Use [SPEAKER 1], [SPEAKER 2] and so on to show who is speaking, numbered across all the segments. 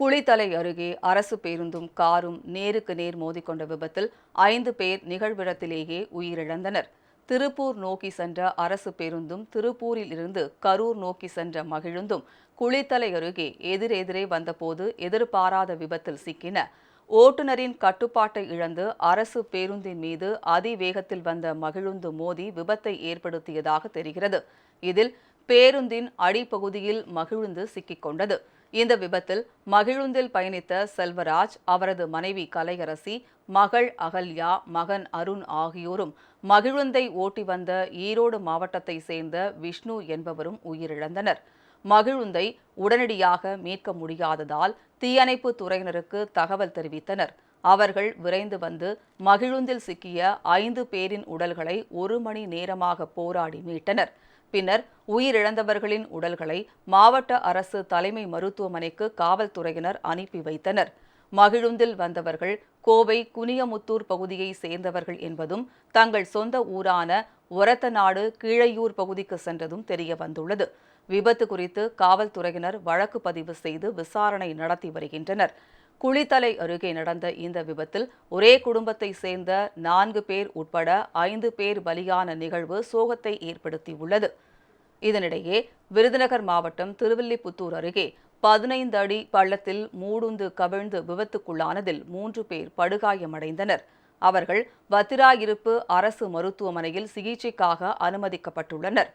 [SPEAKER 1] குளித்தலை அருகே அரசு பேருந்தும் காரும் நேருக்கு நேர் மோதிக்கொண்ட விபத்தில் ஐந்து பேர் நிகழ்விடத்திலேயே உயிரிழந்தனர். திருப்பூர் நோக்கி சென்ற அரசு பேருந்தும் திருப்பூரில் இருந்து கரூர் நோக்கி சென்ற மகிழுந்தும் குளித்தலை அருகே எதிரெதிரே வந்தபோது எதிர்பாராத விபத்தில் சிக்கின. ஓட்டுநரின் கட்டுப்பாட்டை இழந்து அரசு பேருந்தின் மீது அதிவேகத்தில் வந்த மகிழுந்து மோதி விபத்தை ஏற்படுத்தியதாக தெரிகிறது. இதில் பேருந்தின் அடிப்பகுதியில் மகிழுந்து சிக்கிக் கொண்டது இந்த விபத்தில் மகிழுந்தில் பயணித்த செல்வராஜ் அவரது மனைவி கலையரசி மகள் அகல்யா மகன் அருண் ஆகியோரும் மகிழுந்தை ஓட்டி வந்த ஈரோடு மாவட்டத்தை சேர்ந்த விஷ்ணு என்பவரும் உயிரிழந்தனர். மகிழுந்தை உடனடியாக மீட்க முடியாததால் தீயணைப்பு துறையினருக்கு தகவல் தெரிவித்தனர். அவர்கள் விரைந்து வந்து மகிழுந்தில் சிக்கிய ஐந்து பேரின் உடல்களை ஒரு மணி நேரமாக போராடி மீட்டனர். பின்னர் உயிரிழந்தவர்களின் உடல்களை மாவட்ட அரசு தலைமை மருத்துவமனைக்கு காவல்துறையினர் அனுப்பி வைத்தனர். மகிழுந்தில் வந்தவர்கள் கோவை குனியமுத்தூர் பகுதியை சேர்ந்தவர்கள் என்பதும் தங்கள் சொந்த ஊரான ஒரத்தநாடு கீழையூர் பகுதிக்கு சென்றதும் தெரிய வந்துள்ளது விபத்து குறித்து காவல்துறையினர் வழக்கு பதிவு செய்து விசாரணை நடத்தி வருகின்றனர். குளித்தலை அருகே நடந்த இந்த விபத்தில் ஒரே குடும்பத்தை சேர்ந்த நான்கு பேர் உட்பட ஐந்து பேர் பலியான நிகழ்வு சோகத்தை ஏற்படுத்தியுள்ளது. இதனிடையே விருதுநகர் மாவட்டம் திருவில்லிபுத்தூர் அருகே பதினைந்து அடி பள்ளத்தில் மூடுந்து கவிழ்ந்து விபத்துக்குள்ளானதில் மூன்று பேர் படுகாயமடைந்தனர். அவர்கள் வத்திராயிருப்பு அரசு மருத்துவமனையில் சிகிச்சைக்காக அனுமதிக்கப்பட்டுள்ளனர்.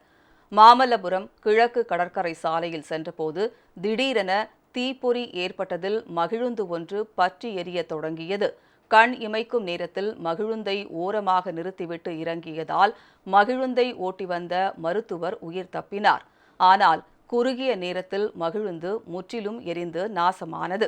[SPEAKER 1] மாமல்லபுரம் கிழக்கு கடற்கரை சாலையில் சென்றபோது திடீரென தீப்பொறி ஏற்பட்டதில் மகிழுந்து ஒன்று பற்றி எரிய தொடங்கியது. கண் இமைக்கும் நேரத்தில் மகிழுந்தை ஓரமாக நிறுத்திவிட்டு இறங்கியதால் மகிழுந்தை ஓட்டி வந்த மருத்துவர் உயிர் தப்பினார். ஆனால் குறுகிய நேரத்தில் மகிழுந்து முற்றிலும் எரிந்து நாசமானது.